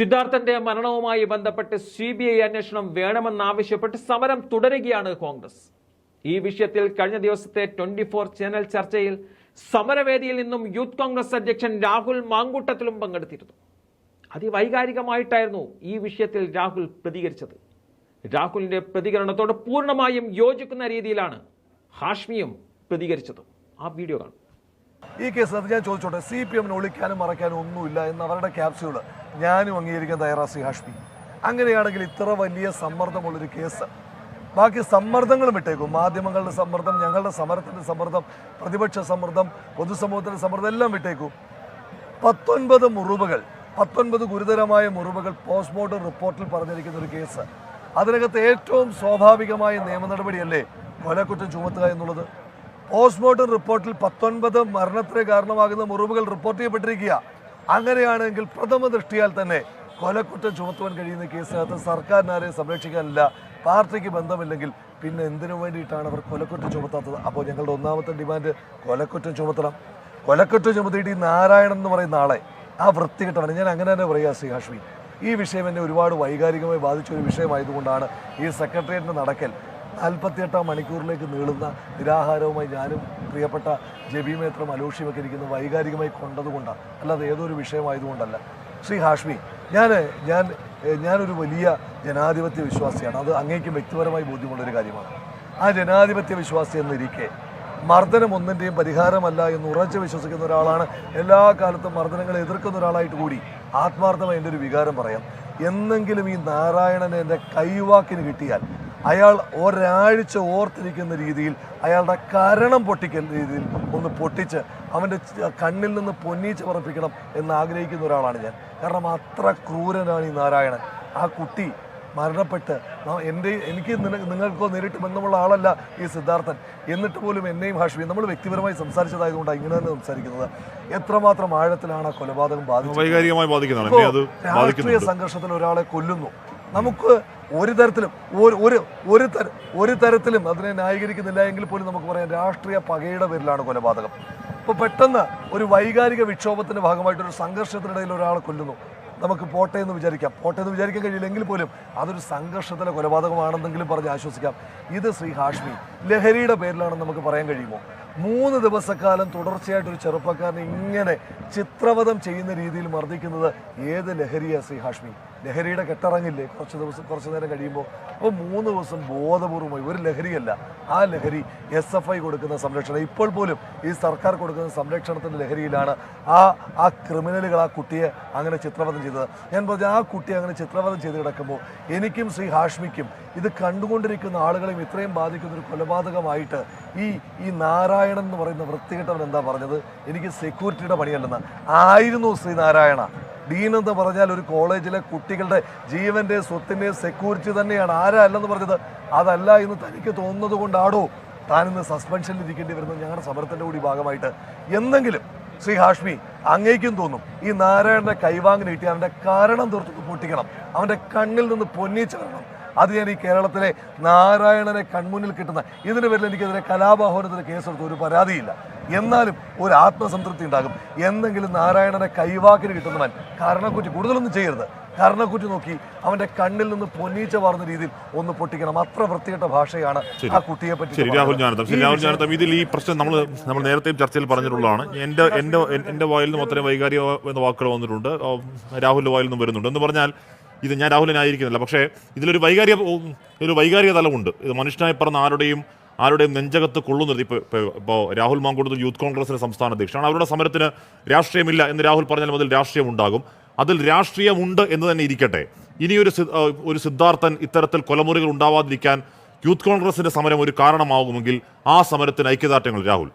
സിദ്ധാർത്ഥന്റെ മരണവുമായി ബന്ധപ്പെട്ട് C B I അന്വേഷണം വേണമെന്നാവശ്യപ്പെട്ട് സമരം തുടരുകയാണ് കോൺഗ്രസ്. ഈ വിഷയത്തിൽ കഴിഞ്ഞ ദിവസത്തെ ട്വന്റി ഫോർ ചാനൽ ചർച്ചയിൽ സമരവേദിയിൽ നിന്നും യൂത്ത് കോൺഗ്രസ് അധ്യക്ഷൻ രാഹുൽ മാങ്കൂട്ടത്തിലും പങ്കെടുത്തിരുന്നു. അതിവൈകാരികമായിട്ടായിരുന്നു ഈ വിഷയത്തിൽ രാഹുൽ പ്രതികരിച്ചത്. രാഹുലിന്റെ പ്രതികരണത്തോട് പൂർണമായും യോജിക്കുന്ന രീതിയിലാണ് ഹാഷ്മിയും പ്രതികരിച്ചത്. ആ വീഡിയോ കാണും ഈ കേസ് ഞാൻ ചോദിച്ചോട്ടെ സി പി എമ്മിന് ഒളിക്കാനും മറയ്ക്കാനും ഒന്നുമില്ല എന്ന് അവരുടെ ക്യാപ്സ്യൂൾ ഞാനും അംഗീകരിക്കാൻ തയ്യാറാ സി ഹാഷ്മി. അങ്ങനെയാണെങ്കിൽ ഇത്ര വലിയ സമ്മർദ്ദമുള്ളൊരു കേസ്. ബാക്കി സമ്മർദ്ദങ്ങളും വിട്ടേക്കും മാധ്യമങ്ങളുടെ സമ്മർദ്ദം ഞങ്ങളുടെ സമരത്തിന്റെ സമ്മർദ്ദം പ്രതിപക്ഷ സമ്മർദ്ദം പൊതുസമൂഹത്തിന്റെ സമ്മർദ്ദം എല്ലാം വിട്ടേക്കും പത്തൊൻപത് മുറിവുകൾ പത്തൊൻപത് ഗുരുതരമായ മുറിവുകൾ പോസ്റ്റ്മോർട്ടം റിപ്പോർട്ടിൽ പറഞ്ഞിരിക്കുന്ന ഒരു കേസ്. അതിനകത്ത് ഏറ്റവും സ്വാഭാവികമായ നിയമ നടപടിയല്ലേ കൊലക്കുറ്റം ചുമത്തുക എന്നുള്ളത്? പോസ്റ്റ്മോർട്ടം റിപ്പോർട്ടിൽ പത്തൊൻപത് മരണത്തിന് കാരണമാകുന്ന മുറിവുകൾ റിപ്പോർട്ട് ചെയ്യപ്പെട്ടിരിക്കുക. അങ്ങനെയാണെങ്കിൽ പ്രഥമ ദൃഷ്ടിയാൽ തന്നെ കൊലക്കുറ്റം ചുമത്തുവാൻ കഴിയുന്ന കേസിനകത്ത് സർക്കാരിനാരെയും സംരക്ഷിക്കാനില്ല. പാർട്ടിക്ക് ബന്ധമില്ലെങ്കിൽ പിന്നെ എന്തിനു വേണ്ടിയിട്ടാണ് അവർ കൊലക്കുറ്റം ചുമത്താത്തത്? അപ്പോൾ ഞങ്ങളുടെ ഒന്നാമത്തെ ഡിമാൻഡ് കൊലക്കുറ്റം ചുമത്തണം. കൊലക്കുറ്റം ചുമത്തിയിട്ട് ഈ നാരായണൻ എന്ന് പറയുന്ന ആളെ ആ വൃത്തികെട്ടവനെ ഞാൻ അങ്ങനെ തന്നെ പറയുക ശ്രീ ഹാഷ്മി. ഈ വിഷയം എന്നെ ഒരുപാട് വൈകാരികമായി ബാധിച്ച ഒരു വിഷയമായതുകൊണ്ടാണ് ഈ സെക്രട്ടേറിയറ്റിന്റെ നടക്കൽ നാൽപ്പത്തിയെട്ടാം മണിക്കൂറിലേക്ക് നീളുന്ന നിരാഹാരവുമായി ഞാനും പ്രിയപ്പെട്ട ജബി മേത്രം അലോഷിയുമൊക്കെ ഇരിക്കുന്ന വൈകാരികമായി കൊണ്ടതുകൊണ്ടാണ് അല്ലാതെ ഏതൊരു വിഷയമായതുകൊണ്ടല്ല. ശ്രീ ഹാഷ്മി ഞാൻ ഞാൻ ഞാനൊരു വലിയ ജനാധിപത്യ വിശ്വാസിയാണ്. അത് അങ്ങേക്കും വ്യക്തിപരമായി ബോധ്യമുള്ളൊരു കാര്യമാണ്. ആ ജനാധിപത്യ വിശ്വാസി എന്നിരിക്കെ മർദ്ദനം ഒന്നിന്റെയും പരിഹാരമല്ല എന്ന് ഉറച്ചു വിശ്വസിക്കുന്ന ഒരാളാണ്. എല്ലാ കാലത്തും മർദ്ദനങ്ങളെ എതിർക്കുന്ന ഒരാളായിട്ട് കൂടി ആത്മാർത്ഥമായി എന്റെ ഒരു വികാരം പറയാം. എന്നെങ്കിലും ഈ നാരായണനെ എന്റെ കൈവാക്കിന് കിട്ടിയാൽ അയാൾ ഒരാഴ്ച ഓർത്തിരിക്കുന്ന രീതിയിൽ അയാളുടെ കരണം പൊട്ടിക്കുന്ന രീതിയിൽ ഒന്ന് പൊട്ടിച്ച് അവന്റെ കണ്ണിൽ നിന്ന് പൊന്നീച്ച് പറപ്പിക്കണം എന്ന് ആഗ്രഹിക്കുന്ന ഒരാളാണ് ഞാൻ. കാരണം അത്ര ക്രൂരനാണ് ഈ നാരായണൻ. ആ കുട്ടി മരണപ്പെട്ട് എന്റെ എനിക്ക് നിങ്ങൾക്കോ നേരിട്ട് ബന്ധമുള്ള ആളല്ല ഈ സിദ്ധാർത്ഥൻ. എന്നിട്ട് പോലും എന്നെയും ഹാഷ്മി നമ്മൾ വ്യക്തിപരമായി സംസാരിച്ചതായതുകൊണ്ടാണ് ഇങ്ങനെ തന്നെ സംസാരിക്കുന്നത്. എത്രമാത്രം ആഴത്തിലാണ് ആ കൊലപാതകം അത് രാഷ്ട്രീയ സംഘർഷത്തിൽ ഒരാളെ കൊല്ലുന്നു. നമുക്ക് ഒരു തരത്തിലും ഒരു ഒരു ഒരു തര ഒരു തരത്തിലും അതിനെ ന്യായീകരിക്കുന്നില്ല എങ്കിൽ പോലും നമുക്ക് പറയാം രാഷ്ട്രീയ പകയുടെ പേരിലാണ് കൊലപാതകം. ഇപ്പോൾ പെട്ടെന്ന് ഒരു വൈകാരിക വിക്ഷോഭത്തിന്റെ ഭാഗമായിട്ട് ഒരു സംഘർഷത്തിനിടയിൽ ഒരാളെ കൊല്ലുന്നു. നമുക്ക് പോട്ടെ എന്ന് വിചാരിക്കാം. പോട്ടെ എന്ന് വിചാരിക്കാൻ കഴിയില്ലെങ്കിൽ പോലും അതൊരു സംഘർഷത്തിലെ കൊലപാതകമാണെന്നെങ്കിലും പറഞ്ഞ് ആശ്വസിക്കാം. ഇത് ശ്രീ ഹാഷ്മി. ലഹരിയുടെ പേരിലാണെന്ന് നമുക്ക് പറയാൻ കഴിയുമോ? മൂന്ന് ദിവസക്കാലം തുടർച്ചയായിട്ട് ഒരു ചെറുപ്പക്കാരനെ ഇങ്ങനെ ചിത്രവധം ചെയ്യുന്ന രീതിയിൽ മർദ്ദിക്കുന്നത് ഏത് ലഹരിയാ ശ്രീ ഹാഷ്മി? ലഹരിയുടെ കെട്ടിറങ്ങില്ലേ കുറച്ച് ദിവസം കുറച്ച് നേരം കഴിയുമ്പോൾ. അപ്പോൾ മൂന്ന് ദിവസം ബോധപൂർവമായി ഒരു ലഹരിയല്ല. ആ ലഹരി എസ് എഫ് ഐ കൊടുക്കുന്ന സംരക്ഷണം. ഇപ്പോൾ പോലും ഈ സർക്കാർ കൊടുക്കുന്ന സംരക്ഷണത്തിന്റെ ലഹരിയിലാണ് ആ ആ ക്രിമിനലുകൾ ആ കുട്ടിയെ അങ്ങനെ ചിത്രവധം ചെയ്തത്. ഞാൻ പറഞ്ഞ ആ കുട്ടിയെ അങ്ങനെ ചിത്രവധം ചെയ്ത് കിടക്കുമ്പോൾ എനിക്കും ശ്രീ ഹാഷ്മിക്കും ഇത് കണ്ടുകൊണ്ടിരിക്കുന്ന ആളുകളെയും ഇത്രയും ബാധിക്കുന്ന ഒരു കൊലപാതകമായിട്ട് ഈ ഈ നാരായണൻ എന്ന് പറയുന്ന വൃത്തികെട്ടവൻ എന്താ പറഞ്ഞത്? എനിക്ക് സെക്യൂരിറ്റിയുടെ പണിയല്ലെന്ന് ആയിരുന്നു ശ്രീ നാരായണ. ഡീൻ എന്ന് പറഞ്ഞാൽ ഒരു കോളേജിലെ കുട്ടികളുടെ ജീവന്റെ സ്വത്തിന്റെ സെക്യൂരിറ്റി തന്നെയാണ്. ആരാ പറഞ്ഞത്? അതല്ല എന്ന് തനിക്ക് തോന്നുന്നത് കൊണ്ടാടോ താനിന്ന് സസ്പെൻഷനിൽ ഇരിക്കേണ്ടി വരുന്നത്? ഞങ്ങളുടെ സമരത്തിന്റെ കൂടി ഭാഗമായിട്ട്. എന്തെങ്കിലും ശ്രീ ഹാഷ്മി അങ്ങേക്കും തോന്നും ഈ നാരായണന്റെ കൈവാങ്ങിന് കിട്ടി അവന്റെ കാരണം തീർത്തു പൊട്ടിക്കണം. അവന്റെ കണ്ണിൽ നിന്ന് പൊന്നീച്ച വരണം അത് ഞാൻ ഈ കേരളത്തിലെ നാരായണനെ കൺമുന്നിൽ കിട്ടുന്ന ഇതിന് പേരിൽ എനിക്കെതിരെ കലാപാഹോരത്തിന് കേസെടുത്ത് ഒരു പരാതിയില്ല. എന്നാലും ഒരു ആത്മസംതൃപ്തി ഉണ്ടാകും. എന്തെങ്കിലും നാരായണനെ കൈവാക്കിന് കിട്ടുന്നവൻ കാരണക്കുറ്റി കൂടുതലൊന്നും ചെയ്യരുത്. കാരണക്കുറ്റി നോക്കി അവന്റെ കണ്ണിൽ നിന്ന് പൊന്നീച്ച വാർന്ന രീതിയിൽ ഒന്ന് പൊട്ടിക്കണം. അത്ര വൃത്തികെട്ട ഭാഷയാണ് ആ കുട്ടിയെ പറ്റി രാഹുൽ ശരി രാഹുൽ ഇതിൽ ഈ പ്രശ്നം നമ്മൾ നമ്മൾ നേരത്തെയും ചർച്ചയിൽ പറഞ്ഞിട്ടുള്ളതാണ്. എന്റെ എന്റെ എന്റെ വായിൽ നിന്ന് അത്രയും വൈകാരിക എന്ന വാക്കുകൾ വന്നിട്ടുണ്ട്. രാഹുലിന്റെ വായിൽ നിന്നും വരുന്നുണ്ട്. എന്ന് പറഞ്ഞാൽ ഇത് ഞാൻ രാഹുലിനായിരിക്കുന്നില്ല. പക്ഷേ ഇതിലൊരു വൈകാരിക ഒരു വൈകാരിക തലമുണ്ട്. ഇത് മനുഷ്യനായി പറഞ്ഞ ആരുടെയും ആരുടെയും നെഞ്ചകത്ത് കൊള്ളുന്നത് ഇപ്പോൾ ഇപ്പോൾ രാഹുൽ മാങ്കൂട്ടത്തിൽ യൂത്ത് കോൺഗ്രസിന്റെ സംസ്ഥാന അധ്യക്ഷനാണ് അവരുടെ സമരത്തിന് രാഷ്ട്രീയമില്ല എന്ന് രാഹുൽ പറഞ്ഞാൽ മുതൽ രാഷ്ട്രീയം ഉണ്ടാകും. അതിൽ രാഷ്ട്രീയമുണ്ട് എന്ന് തന്നെ ഇരിക്കട്ടെ. ഇനിയൊരു ഒരു സിദ്ധാർത്ഥൻ ഇത്തരത്തിൽ കൊലമുറികൾ ഉണ്ടാവാതിരിക്കാൻ യൂത്ത് കോൺഗ്രസിന്റെ സമരം ഒരു കാരണമാകുമെങ്കിൽ ആ സമരത്തിന് ഐക്യദാർഢ്യങ്ങൾ രാഹുൽ.